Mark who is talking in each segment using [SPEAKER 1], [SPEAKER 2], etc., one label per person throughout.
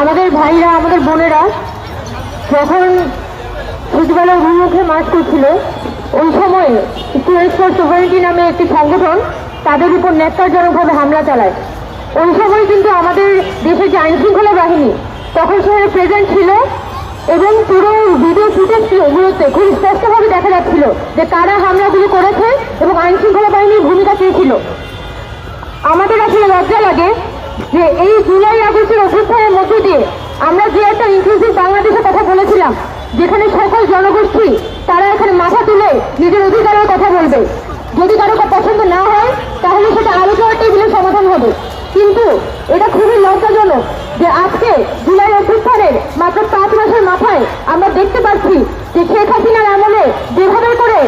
[SPEAKER 1] আমাদের ভাইরা, আমাদের বোনেরা যখন ছোটবেলার অভিমুখে মাস করছিল, ওই সময়ে স্টুডেন্টস ফর সোভারেন্টি নামে একটি সংগঠন তাদের উপর ন্যাক্কারজনকভাবে হামলা চালায়। ওই সময় কিন্তু আমাদের দেশের যে আইন শৃঙ্খলা বাহিনী তখন সেখানে প্রেজেন্ট ছিল এবং পুরো ভিডিও ফুটেজটি ওগুলোতে খুব স্পষ্টভাবে দেখা যাচ্ছিল যে কারা হামলাগুলি করেছে এবং আইন শৃঙ্খলা বাহিনীর ভূমিকা কে ছিল। আমাদের আসলে লজ্জা লাগে যে এই জুলাই আগস্টের অভ্যুত্থানের মধ্য দিয়ে আমরা যে একটা ইনক্লুসিভ বাংলাদেশের কথা বলেছিলাম যেখানে সকল জনগোষ্ঠী, তারা এখানে মাথা তুলে নিজের অধিকারের কথা বলবে। যদি কারও পছন্দ না হয়, তাহলে সেটা আলোচনার টেবিলে সমাধান হবে। কিন্তু এটা খুবই লজ্জাজনক যে আজকে জুলাই অভ্যুত্থানের মাত্র পাঁচ মাসের মাথায় আমরা দেখতে পাচ্ছি যে শেখ হাসিনার আমলে যেভাবে করে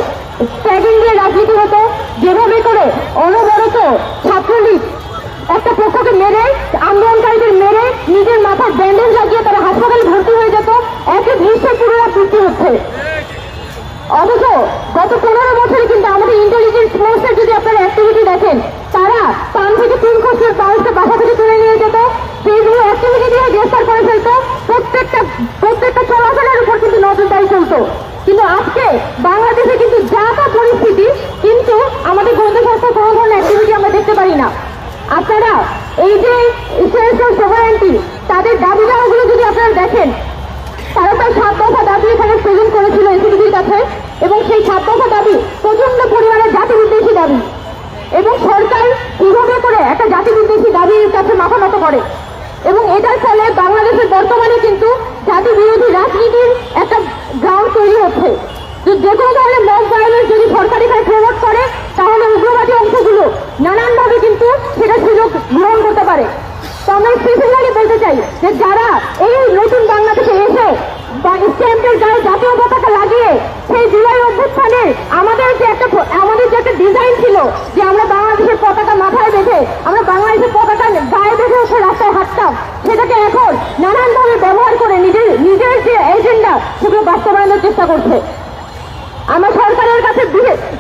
[SPEAKER 1] ট্যাগিং দিয়ে রাজনীতি হতো যেভাবে করে অনবরত ছাত্রলীগ একটা পক্ষকে মেরে আন্দোলনকারীদের মেরে নিজের মাথায় ব্যান্ডেজ লাগিয়ে তারা হাসপাতালে ভর্তি হয়ে যেত একে ভীষণ পুরোরা সৃষ্টি হচ্ছে অথচ গত পনেরো বছরে কিন্তু আমাদের ইন্টেলিজেন্স ফোর্সের যদি আপনারা অ্যাক্টিভিটি দেখেন তারা পান থেকে তিন খোঁজের পাউচটা বাসা থেকে তুলে নিয়ে যেত সেইগুলো অ্যাক্টিভিটি দিয়ে গ্রেফতার করে ফেলতো প্রত্যেকটা প্রত্যেকটা চলাফেরার উপর কিন্তু নজরদারি চলতো কিন্তু আজকে বাংলাদেশে কিন্তু যা তা পরিস্থিতি, কিন্তু আমাদের গোয়েন্দা সংস্থার কোনো ধরনের অ্যাক্টিভিটি আমরা দেখতে পারি না। আপনারা এই যে ইসরায়েল সোভারেন্টি তাদের দাবি দাওয়াগুলো যদি আপনারা দেখেন, তারা তার সাত দফা দাবি এখানে প্রেজেন্ট করেছিল এসিডিবির কাছে, এবং সেই সাত দফা দাবি প্রচণ্ড পরিমাণে জাতি বিদ্বেষী দাবি। এবং সরকার কীভাবে করে একটা জাতি বিদ্বেষী দাবির কাছে মাথা নত করে? এবং এটার ফলে বাংলাদেশের বর্তমানে কিন্তু জাতি বিরোধী রাজনীতির একটা গ্রাউন্ড তৈরি হচ্ছে। যে কোনো ধরনের মব ভায়োলেন্স যদি সরকার এখানে প্রমোট করে, তাহলে উগ্রবাদী অংশগুলো নানানভাবে কিন্তু সেটা সুযোগ গ্রহণ করতে পারে। তো আমরা স্পেসিফিক্যালি বলতে চাই যে যারা এই নতুন বাংলাদেশে এসে স্ট্যাম্পের গায়ে জাতীয় পতাকা লাগিয়ে সেই জুলাই অভ্যুত্থানের আমাদের যে একটা আমাদের যে একটা ডিজাইন ছিল যে আমরা বাংলাদেশের পতাকা মাথায় বেঁধে, আমরা বাংলাদেশের পতাকা গায়ে বেঁধে হচ্ছে রাস্তায় হাঁটতাম, সেটাকে এখন নানানভাবে ব্যবহার করে নিজের নিজের যে এজেন্ডা সেগুলো বাস্তবায়নের চেষ্টা করছে। সরকারের কাছে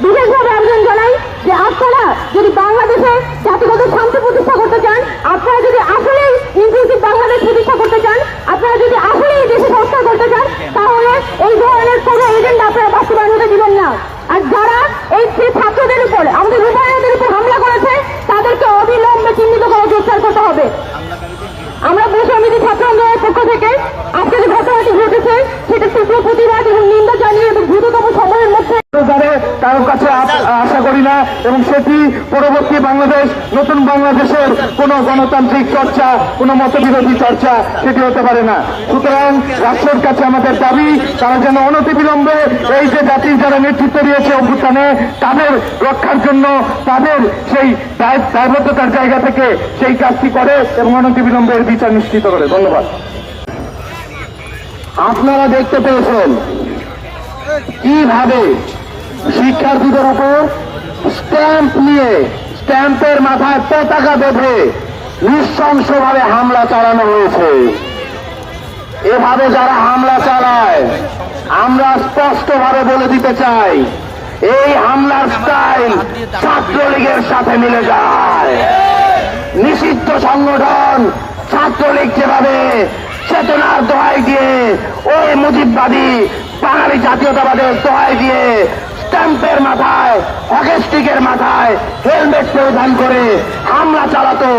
[SPEAKER 1] বিশেষভাবে আবেদন জানাই যে আপনারা যদি বাংলাদেশে জাতিগত শান্তি প্রতিষ্ঠা করতে চান, আপনারা যদি আসলেই ইনক্লুসিভ বাংলাদেশ প্রতিষ্ঠা করতে চান, আপনারা যদি আসলেই দেশে সংস্কার করতে চান, তাহলে এই ধরনের কোনো এজেন্ডা আপনারা বাস্তবায়ন হতে দিবেন না আর যারা এই যে ছাত্রদের উপর আমাদের রূপায়ণদের উপর হামলা করেছে তাদেরকে অবিলম্বে চিহ্নিত করে গ্রেফতার করতে হবে আমরা বসে সমিতি ছাত্র আন্দোলনের পক্ষ থেকে আজকে যে ঘটনাটি ঘটেছে সেটা তীব্র প্রতিবাদ এবং নিন্দা জানিয়ে এবং দ্রুততম সময়ের মধ্যে
[SPEAKER 2] যাবে কারোর কাছে আ- আশা করি না, এবং সেটি পরবর্তী বাংলাদেশ, নতুন বাংলাদেশের কোন গণতান্ত্রিক চর্চা, কোন মতবিরোধী চর্চা সেটি হতে পারে না। সুতরাং রাষ্ট্রের কাছে আমাদের দাবি, তারা যেন অনতিবিলম্বে এই যে জাতির যারা নেতৃত্ব দিয়েছে অভ্যুত্থানে, তাদের রক্ষার জন্য তাদের সেই দায়বদ্ধতার জায়গা থেকে সেই কাজটি করে এবং অনতিবিলম্বে এর বিচার নিশ্চিত করে। ধন্যবাদ। আপনারা দেখতে পেয়েছেন কীভাবে শিক্ষার্থীদের উপর স্ট্যাম্প নিয়ে, স্ট্যাম্পের মাথায় পতাকা বেঁধে নৃশংসভাবে হামলা চালানো হয়েছে। এভাবে যারা হামলা চালায়, আমরা স্পষ্টভাবে বলে দিতে চাই, এই হামলার স্টাইল ছাত্রলীগের সাথে মিলে যায়। নিষিদ্ধ সংগঠন ছাত্রলীগ যেভাবে চেতনার দোহাই দিয়ে, ওই মুজিববাদী বাঙালি জাতীয়তাবাদের দোহাই দিয়ে স্ট্যাম্পের মাথায় হকেস্টিকের মাথায়, হেলমেট পরিধান করে হামলা চালাতো।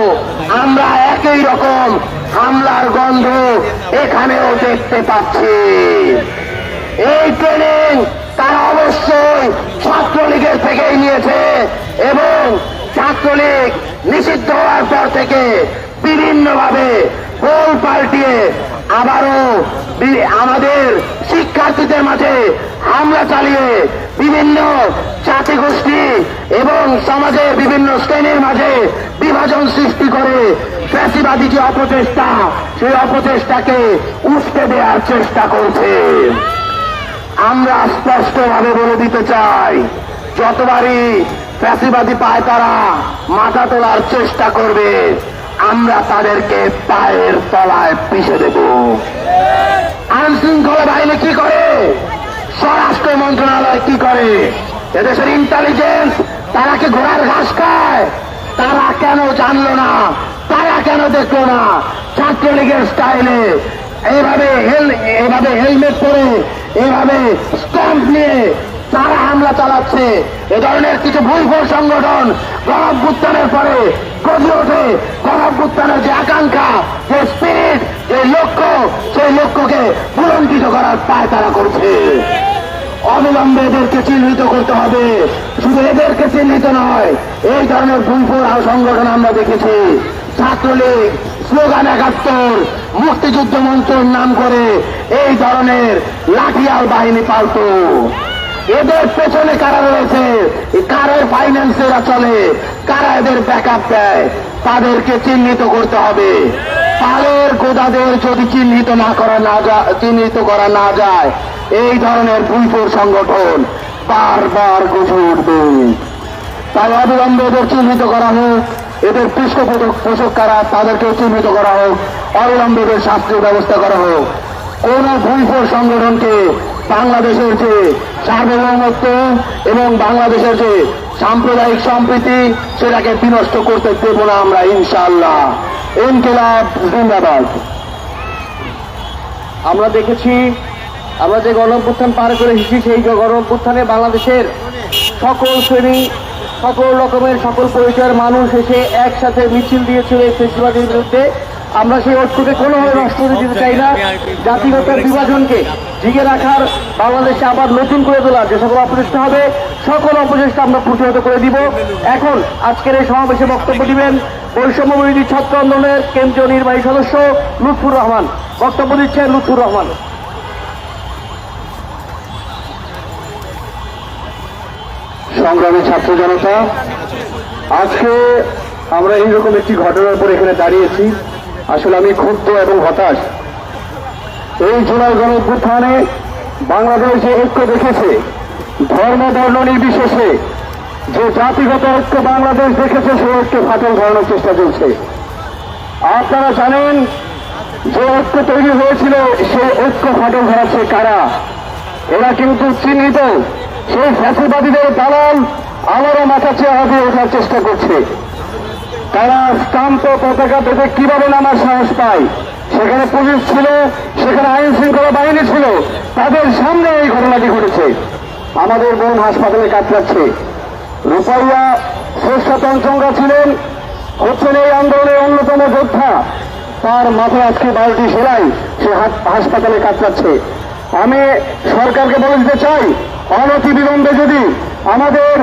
[SPEAKER 2] আমরা একই রকম হামলার গন্ধ এখানেও দেখতে পাচ্ছি। এই ট্রেনিং তারা অবশ্যই ছাত্রলীগের থেকেই নিয়েছে এবং ছাত্রলীগ নিষিদ্ধ হওয়ার পর থেকে বিভিন্নভাবে গোল পাল্টিয়ে আবারও আমাদের শিক্ষার্থীদের মাঝে হামলা চালিয়ে বিভিন্ন জাতি গোষ্ঠী এবং সমাজের বিভিন্ন শ্রেণির মাঝে বিভাজন সৃষ্টি করে ফ্যাসিবাদী যে অপচেষ্টা, সেই অপচেষ্টাকে উঠতে দেওয়ার চেষ্টা করছে। আমরা স্পষ্টভাবে বলে দিতে চাই, যতবারই ফ্যাসিবাদী পায় তারা মাথা তোলার চেষ্টা করবে। আমরা তাদেরকে পায়ের তলায় পিষে দেব। আইন শৃঙ্খলা বাহিনী কি করে? স্বরাষ্ট্র মন্ত্রণালয় কি করে? এদেশের ইন্টেলিজেন্স তারা কি ঘোড়ার ঘাস খায়? তারা কেন জানলো না? তারা কেন দেখল না? ছাত্রলীগের স্টাইলে এইভাবে হেল এইভাবে হেলমেট পরে এইভাবে স্ট্যাম্প নিয়ে তারা হামলা চালাচ্ছে। এ ধরনের কিছু ভুল ভুল সংগঠন গণভ্যুত্থানের পরে গজে ওঠে গণভ্যুত্থানের যে আকাঙ্ক্ষা, যে স্পিরিট যে লক্ষ্য, সেই লক্ষ্যকে পুরন্কিত করার পায় তারা করছে। অবিলম্বে এদেরকে চিহ্নিত করতে হবে। শুধু এদেরকে চিহ্নিত নয়, এই ধরনের ভুলফুল সংগঠন আমরা দেখেছি। ছাত্রলীগ, স্লোগান একাত্তর, মুক্তিযুদ্ধ মন্ত্রের নাম করে এই ধরনের লাঠিয়াল বাহিনী পাল্ট। এদের পেছনে কারা রয়েছে? কারের ফাইন্যান্সেরা চলে, কারা এদের ব্যাকআপ দেয়? তাদেরকে চিহ্নিত করতে হবে। পালের গোদাদের যদি চিহ্নিত না করা না চিহ্নিত করা না যায়, এই ধরনের ভুলপুর সংগঠন বারবার গজে উঠবে। তাই অবিলম্বে এদের চিহ্নিত করা হোক, এদের পৃষ্ঠপোষক পোষক কারা, তাদেরকেও চিহ্নিত করা হোক, অবিলম্বে এদের শাস্তির ব্যবস্থা করা হোক। কোন ভুলপুর সংগঠনকে বাংলাদেশের যে সার্বভৌমত্ব এবং বাংলাদেশের যে সাম্প্রদায়িক সম্প্রীতি, সেটাকে বিনষ্ট করতে দেব না আমরা, ইনশাআল্লাহ। ইনকিলাব জিন্দাবাদ।
[SPEAKER 3] আমরা দেখেছি, আমরা যে গণঅভ্যুত্থান পার করে এসেছি, সেই গণঅভ্যুত্থানে বাংলাদেশের সকল শ্রেণি, সকল রকমের, সকল পরিচয়ের মানুষ এসে একসাথে মিছিল দিয়েছিল এই ফেসিবাদের বিরুদ্ধে। আমরা সেই ঐক্যকে কোনোভাবে নষ্ট হতে দিতে চাই না। জাতিগত বিভাজনকে জিগে রাখার বাংলাদেশে আবার নতুন করে তোলার যে সকল অপচেষ্টা হবে, সকল অপচেষ্টা আমরা প্রতিহত করে দিব। এখন আজকের এই সমাবেশে বক্তব্য দিবেন বৈষম্য বিরোধী ছাত্র আন্দোলনের কেন্দ্রীয় নির্বাহী সদস্য লুৎফুর রহমান। বক্তব্য দিচ্ছেন লুৎফুর রহমান।
[SPEAKER 2] সংগ্রামী ছাত্র জনতা, আজকে আমরা এইরকম একটি ঘটনার উপর এখানে দাঁড়িয়েছি। আসলে আমি ক্ষুব্ধ এবং হতাশ। এই জুলাই গণঅভ্যুত্থানে বাংলাদেশ যে ঐক্য দেখেছে, ধর্ম বর্ণ নির্বিশেষে, যে জাতিগত ঐক্য বাংলাদেশ দেখেছে সে ঐক্য ফাটল ধরানোর চেষ্টা চলছে। আপনারা জানেন, যে ঐক্য তৈরি হয়েছিল, সেই ঐক্য ফাটল ধরাচ্ছে কারা? এরা কিন্তু চিহ্নিত। সেই ফ্যাসিবাদীদের দালাল আবারও মাথা চেহারা দিয়ে ওঠার চেষ্টা করছে। তারা স্টাম্প পতাকা পেতে কীভাবে নামার সাহস পায়? সেখানে পুলিশ ছিল, সেখানে আইন শৃঙ্খলা বাহিনী ছিল, তাদের সামনে এই ঘটনাটি ঘটেছে। আমাদের বোন হাসপাতালে কাতরাচ্ছে। রূপাইয়া শ্রেষ্ঠ তঞ্চঙ্গা ছিলেন, হচ্ছেন এই আন্দোলনের অন্যতম যোদ্ধা। তার মাথায় আজকে বারোটি সেলাই, সে হাসপাতালে কাতরাচ্ছে। আমি সরকারকে বলে দিতে চাই অনতি বিলম্বে যদি আমাদের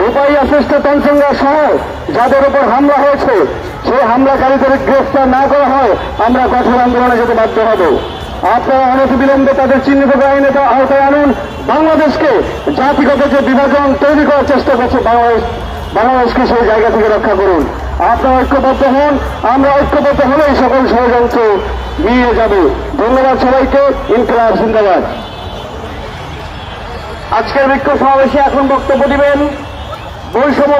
[SPEAKER 2] রূপাইয়া শ্রেষ্ঠ তঞ্চঙ্গা সহ যাদের উপর হামলা হয়েছে, সেই হামলাকারীদের গ্রেফতার না করা হয়, আমরা কঠোর আন্দোলনে যেতে বাধ্য হব। আপনারা অনেক বিলম্বে তাদের চিহ্নিত আইনে আওতায় আনুন। বাংলাদেশকে জাতিগত যে বিভাজন তৈরি করার চেষ্টা করছে বাংলাদেশ, বাংলাদেশকে সেই জায়গা থেকে রক্ষা করুন। আপনারা ঐক্যবদ্ধ হন, আমরা ঐক্যবদ্ধ হলেই সকল ষড়যন্ত্র নিয়ে যাব। ধন্যবাদ সবাইকে, ইনকলাব জিন্দাবাদ।
[SPEAKER 3] আজকের বিক্ষোভ সমাবেশে এখন বক্তব্য দিবেন বৈষম্য